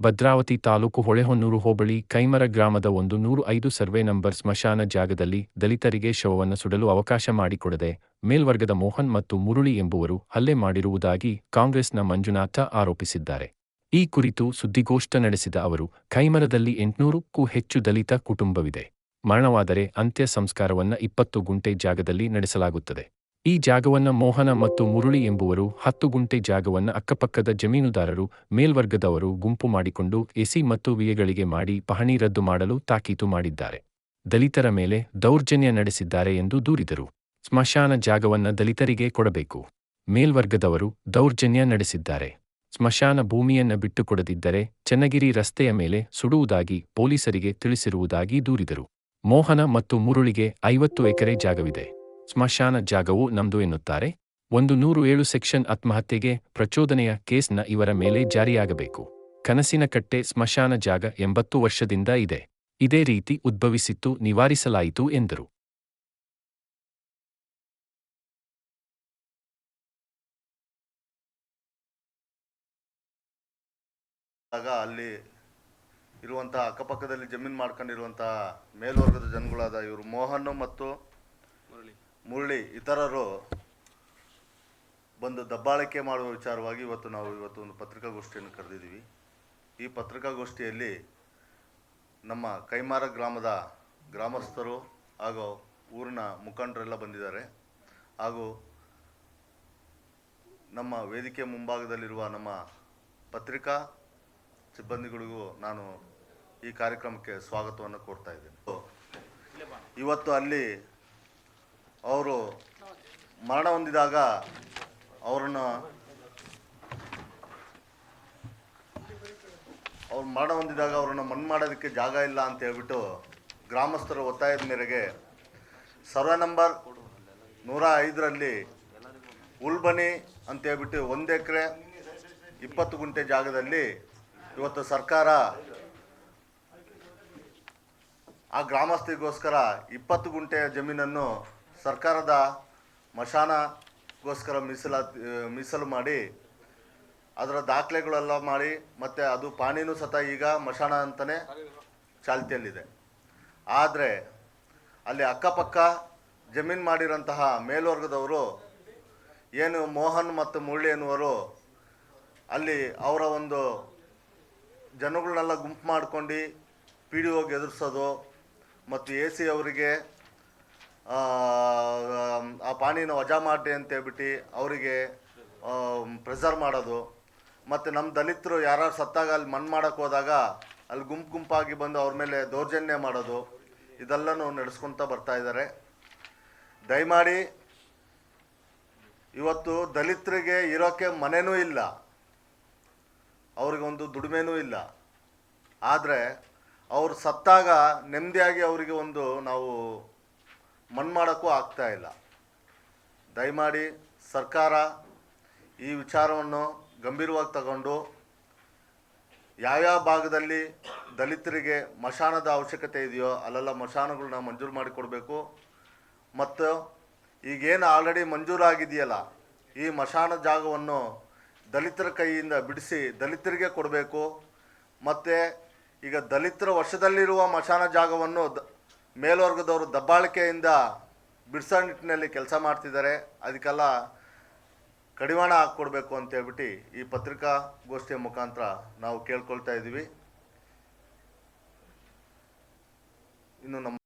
ಭದ್ರಾವತಿ ತಾಲೂಕು ಹೊಳೆಹೊನ್ನೂರು ಹೋಬಳಿ ಕೈಮರ ಗ್ರಾಮದ ಒಂದು ನೂರು ಐದು ಸರ್ವೆ ನಂಬರ್ ಸ್ಮಶಾನ ಜಾಗದಲ್ಲಿ ದಲಿತರಿಗೆ ಶವವನ್ನು ಸುಡಲು ಅವಕಾಶ ಮಾಡಿಕೊಡದೆ ಮೇಲ್ವರ್ಗದ ಮೋಹನ್ ಮತ್ತು ಮುರುಳಿ ಎಂಬುವರು ಹಲ್ಲೆ ಮಾಡಿರುವುದಾಗಿ ಕಾಂಗ್ರೆಸ್ನ ಮಂಜುನಾಥ ಆರೋಪಿಸಿದ್ದಾರೆ. ಈ ಕುರಿತು ಸುದ್ದಿಗೋಷ್ಠ ನಡೆಸಿದ ಅವರು, ಕೈಮರದಲ್ಲಿ ಎಂಟುನೂರಕ್ಕೂ ಹೆಚ್ಚು ದಲಿತ ಕುಟುಂಬವಿದೆ. ಮರಣವಾದರೆ ಅಂತ್ಯ ಸಂಸ್ಕಾರವನ್ನ ಇಪ್ಪತ್ತು ಗುಂಟೆ ಜಾಗದಲ್ಲಿ ನಡೆಸಲಾಗುತ್ತದೆ. ಈ ಜಾಗವನ್ನ ಮೋಹನ ಮತ್ತು ಮುರುಳಿ ಎಂಬುವರು ಹತ್ತು ಗುಂಟೆ ಜಾಗವನ್ನ ಅಕ್ಕಪಕ್ಕದ ಜಮೀನುದಾರರು, ಮೇಲ್ವರ್ಗದವರು ಗುಂಪು ಮಾಡಿಕೊಂಡು ಎಸಿ ಮತ್ತು ವಿಯಗಳಿಗೆ ಮಾಡಿ ಪಹಣಿ ರದ್ದು ಮಾಡಲು ತಾಕೀತು ಮಾಡಿದ್ದಾರೆ. ದಲಿತರ ಮೇಲೆ ದೌರ್ಜನ್ಯ ನಡೆಸಿದ್ದಾರೆ ಎಂದು ದೂರಿದರು. ಸ್ಮಶಾನ ಜಾಗವನ್ನ ದಲಿತರಿಗೆ ಕೊಡಬೇಕು. ಮೇಲ್ವರ್ಗದವರು ದೌರ್ಜನ್ಯ ನಡೆಸಿದ್ದಾರೆ. ಸ್ಮಶಾನ ಭೂಮಿಯನ್ನ ಬಿಟ್ಟುಕೊಡದಿದ್ದರೆ ಚನ್ನಗಿರಿ ರಸ್ತೆಯ ಮೇಲೆ ಸುಡುವುದಾಗಿ ಪೊಲೀಸರಿಗೆ ತಿಳಿಸಿರುವುದಾಗಿ ದೂರಿದರು. ಮೋಹನ ಮತ್ತು ಮುರುಳಿಗೆ ಐವತ್ತು ಎಕರೆ ಜಾಗವಿದೆ. ಸ್ಮಶಾನ ಜಾಗವು ನಮ್ದು ಎನ್ನುತ್ತಾರೆ. ಒಂದು ನೂರು ಏಳು ಸೆಕ್ಷನ್ ಆತ್ಮಹತ್ಯೆಗೆ ಪ್ರಚೋದನೆಯ ಕೇಸ್ನ ಇವರ ಮೇಲೆ ಜಾರಿಯಾಗಬೇಕು. ಕನಸಿನ ಕಟ್ಟೆ ಸ್ಮಶಾನ ಜಾಗ ಎಂಬತ್ತು ವರ್ಷದಿಂದ ಇದೆ. ಇದೇ ರೀತಿ ಉದ್ಭವಿಸಿತ್ತು ನಿವಾರಿಸಲಾಯಿತು ಎಂದರು. ಆಗ ಅಲ್ಲಿ ಇರುವಂತಹ ಅಕ್ಕಪಕ್ಕದಲ್ಲಿ ಜಮೀನು ಮಾಡ್ಕೊಂಡಿರುವಂತಹ ಮೇಲ್ವರ್ಗದ ಜನಗಳಾದ ಇವರು ಮೋಹನ್ ಮತ್ತು ಮುರಳಿ ಇತರರು ಬಂದು ದಬ್ಬಾಳಿಕೆ ಮಾಡುವ ವಿಚಾರವಾಗಿ ಇವತ್ತು ನಾವು ಇವತ್ತು ಒಂದು ಪತ್ರಿಕಾಗೋಷ್ಠಿಯನ್ನು ಕರೆದಿದ್ದೀವಿ. ಈ ಪತ್ರಿಕಾಗೋಷ್ಠಿಯಲ್ಲಿ ನಮ್ಮ ಕೈಮಾರ ಗ್ರಾಮದ ಗ್ರಾಮಸ್ಥರು ಹಾಗೂ ಊರಿನ ಮುಖಂಡರೆಲ್ಲ ಬಂದಿದ್ದಾರೆ. ಹಾಗೂ ನಮ್ಮ ವೇದಿಕೆ ಮುಂಭಾಗದಲ್ಲಿರುವ ನಮ್ಮ ಪತ್ರಿಕಾ ಸಿಬ್ಬಂದಿಗಳಿಗೂ ನಾನು ಈ ಕಾರ್ಯಕ್ರಮಕ್ಕೆ ಸ್ವಾಗತವನ್ನು ಕೋರ್ತಾ ಇದ್ದೇನೆ. ಇವತ್ತು ಅಲ್ಲಿ ಅವರು ಮರಣ ಹೊಂದಿದಾಗ ಅವರನ್ನು ಅವ್ರು ಮರಣ ಹೊಂದಿದಾಗ ಅವರನ್ನು ಮಣ್ಣು ಮಾಡೋದಕ್ಕೆ ಜಾಗ ಇಲ್ಲ ಅಂತ ಹೇಳ್ಬಿಟ್ಟು ಗ್ರಾಮಸ್ಥರ ಒತ್ತಾಯದ ಮೇರೆಗೆ ಸರ್ವೆ ನಂಬರ್ ನೂರ ಐದರಲ್ಲಿ ಉಲ್ಬನಿ ಅಂತ ಹೇಳ್ಬಿಟ್ಟು ಒಂದು ಎಕರೆ ಇಪ್ಪತ್ತು ಗುಂಟೆ ಜಾಗದಲ್ಲಿ ಇವತ್ತು ಸರ್ಕಾರ ಆ ಗ್ರಾಮಸ್ಥರಿಗೋಸ್ಕರ ಇಪ್ಪತ್ತು ಗುಂಟೆಯ ಜಮೀನನ್ನು ಸರ್ಕಾರದ ಮಶಾನಗೋಸ್ಕರ ಮೀಸಲಾತಿ ಮೀಸಲು ಮಾಡಿ, ಅದರ ದಾಖಲೆಗಳೆಲ್ಲ ಮಾಡಿ, ಮತ್ತು ಅದು ಪಾಣಿನೂ ಸತ ಈಗ ಮಶಾನ ಅಂತಲೇ ಚಾಲ್ತಿಯಲ್ಲಿದೆ. ಆದರೆ ಅಲ್ಲಿ ಅಕ್ಕಪಕ್ಕ ಜಮೀನು ಮಾಡಿರೋಂತಹ ಮೇಲ್ವರ್ಗದವರು ಏನು ಮೋಹನ್ ಮತ್ತು ಮುರಳಿ ಎನ್ನುವರು, ಅಲ್ಲಿ ಅವರ ಒಂದು ಜನಗಳನ್ನೆಲ್ಲ ಗುಂಪು ಮಾಡ್ಕೊಂಡು ಪಿ ಡಿ ಒಗೆ ಎದುರಿಸೋದು, ಮತ್ತು ಎ ಸಿ ಅವರಿಗೆ ಆ, ಪಾಣಿನ ವಜಾ ಮಾಡಿ ಅಂತ ಹೇಳ್ಬಿಟ್ಟು ಅವರಿಗೆ ಪ್ರೆಸರ್ ಮಾಡೋದು. ಮತ್ತು ನಮ್ಮ ದಲಿತರು ಯಾರು ಸತ್ತಾಗ ಅಲ್ಲಿ ಮಣ್ಣು ಮಾಡೋಕ್ಕೆ ಹೋದಾಗ ಅಲ್ಲಿ ಗುಂಪು ಗುಂಪಾಗಿ ಬಂದು ಅವ್ರ ಮೇಲೆ ದೌರ್ಜನ್ಯ ಮಾಡೋದು ಇದೆಲ್ಲನೂ ನಡೆಸ್ಕೊತ ಬರ್ತಾ ಇದ್ದಾರೆ ದಯಮಾಡಿ ಇವತ್ತು ದಲಿತರಿಗೆ ಇರೋಕ್ಕೆ ಮನೆನೂ ಇಲ್ಲ. ಅವ್ರಿಗೊಂದು ದುಡಿಮೆನೂ ಇಲ್ಲ. ಆದರೆ ಅವ್ರು ಸತ್ತಾಗ ನೆಮ್ಮದಿಯಾಗಿ ಅವರಿಗೆ ಒಂದು ನಾವು ಮಣ್ಣು ಮಾಡೋಕ್ಕೂ ಆಗ್ತಾ ಇಲ್ಲ. ದಯಮಾಡಿ ಸರ್ಕಾರ ಈ ವಿಚಾರವನ್ನು ಗಂಭೀರವಾಗಿ ತಗೊಂಡು ಯಾವ್ಯಾವ ಭಾಗದಲ್ಲಿ ದಲಿತರಿಗೆ ಮಶಾನದ ಅವಶ್ಯಕತೆ ಇದೆಯೋ ಅಲ್ಲೆಲ್ಲ ಮಶಾನಗಳನ್ನ ಮಂಜೂರು ಮಾಡಿಕೊಡಬೇಕು ಮತ್ತು ಈಗೇನು ಆಲ್ರೆಡಿ ಮಂಜೂರಾಗಿದೆಯಲ್ಲ, ಈ ಮಶಾನ ಜಾಗವನ್ನು ದಲಿತರ ಕೈಯಿಂದ ಬಿಡಿಸಿ ದಲಿತರಿಗೆ ಕೊಡಬೇಕು. ಮತ್ತು ಈಗ ದಲಿತರ ವಶದಲ್ಲಿರುವ ಮಶಾನ ಜಾಗವನ್ನು ಮೇಲ್ವರ್ಗದವರು ದಬ್ಬಾಳಿಕೆಯಿಂದ ಬಿಡಿಸೋ ನಿಟ್ಟಿನಲ್ಲಿ ಕೆಲಸ ಮಾಡ್ತಿದ್ದಾರೆ. ಅದಕ್ಕೆಲ್ಲ ಕಡಿವಾಣ ಹಾಕ್ಕೊಡ್ಬೇಕು ಅಂತ ಹೇಳ್ಬಿಟ್ಟು ಈ ಪತ್ರಿಕಾಗೋಷ್ಠಿಯ ಮುಖಾಂತರ ನಾವು ಕೇಳ್ಕೊಳ್ತಾ ಇದ್ದೀವಿ. ಇನ್ನು ನಮ್ಮ